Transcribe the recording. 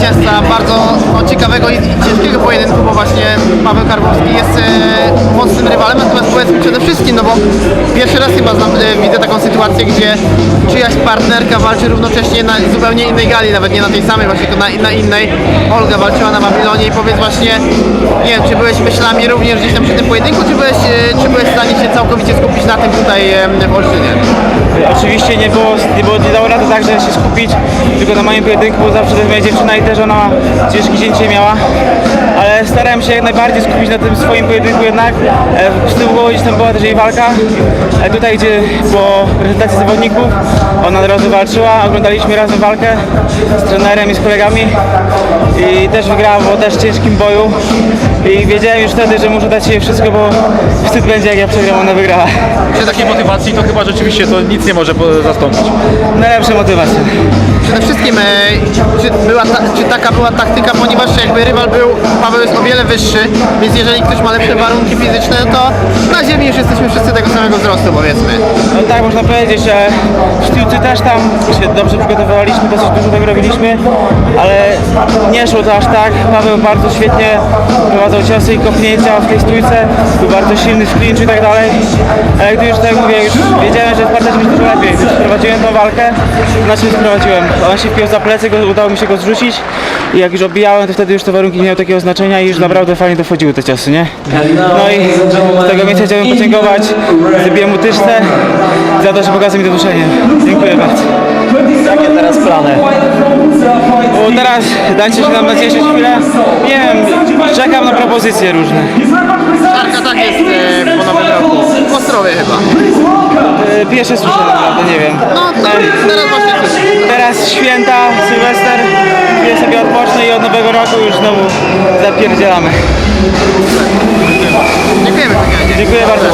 zwycięzca bardzo no, ciekawego i ciężkiego pojedynku, bo właśnie Paweł Karbowski jest e, mocnym rywalem, natomiast powiedzmy przede wszystkim, no bo pierwszy raz chyba znam, e, widzę taką sytuację, gdzie czyjaś partnerka walczy równocześnie na zupełnie innej gali, nawet nie na tej samej, właśnie tylko na, na innej. Olga walczyła na Babilonie i powiedz właśnie, nie wiem, czy byłeś myślami również gdzieś tam przy tym pojedynku, czy byłeś, e, czy byłeś w stanie się całkowicie skupić na tym tutaj e, w Olsztynie? Oczywiście nie było, nie było, nie dało rady tak, że się skupić tylko na moim pojedynku, bo zawsze jest moja dziewczyna i też ona ciężki dzień dzisiaj miała, ale starałem się jak najbardziej skupić na tym swoim pojedynku jednak. E, Z tyłu głowy gdzieś tam była też jej walka, e, tutaj gdzie po prezentacji zawodników ona od razu walczyła, oglądaliśmy razem walkę z trenerem i z kolegami i też wygrała, bo też ciężkim boju i wiedziałem już wtedy, że muszę dać jej wszystko, bo wstyd będzie jak ja przegram, ona wygrała. Przy takiej motywacji to chyba rzeczywiście to nic może po- zastąpić. Najlepsza motywacja. Przede wszystkim, e, czy, była ta, czy taka była taktyka, ponieważ jakby rywal był, Paweł jest o wiele wyższy, więc jeżeli ktoś ma lepsze warunki fizyczne, no to na ziemi już jesteśmy wszyscy tego samego wzrostu, powiedzmy. No tak, można powiedzieć, że w sztuce też tam się dobrze przygotowywaliśmy, dosyć dużo tego robiliśmy, ale nie szło to aż tak. Paweł bardzo świetnie prowadzał ciosy i kopnięcia w tej stójce, był bardzo silny w i tak dalej. Ale gdy już tak mówię, już prowadziłem tą walkę, na czym sprowadziłem? On się wpiął za plecy, go, udało mi się go zrzucić i jak już obijałem, to wtedy już te warunki nie miały takiego znaczenia i już naprawdę fajnie dochodziły te ciosy, nie? No i z tego miejsca chciałbym podziękować Zybiemu Tyszce za to, że pokazał mi to duszenie. Dziękuję bardzo. Jakie teraz plany? Bo teraz dajcie się nam nacieszyć chwilę. Nie wiem, czekam na propozycje różne. Tarka tak jest Ostrowie chyba. E, pierwsze słyszę naprawdę, nie wiem. No, to e, teraz właśnie. Teraz święta, Sylwester, ja sobie odpocznę i od nowego roku już znowu zapierdzielamy. Dziękujemy. Dziękuję bardzo.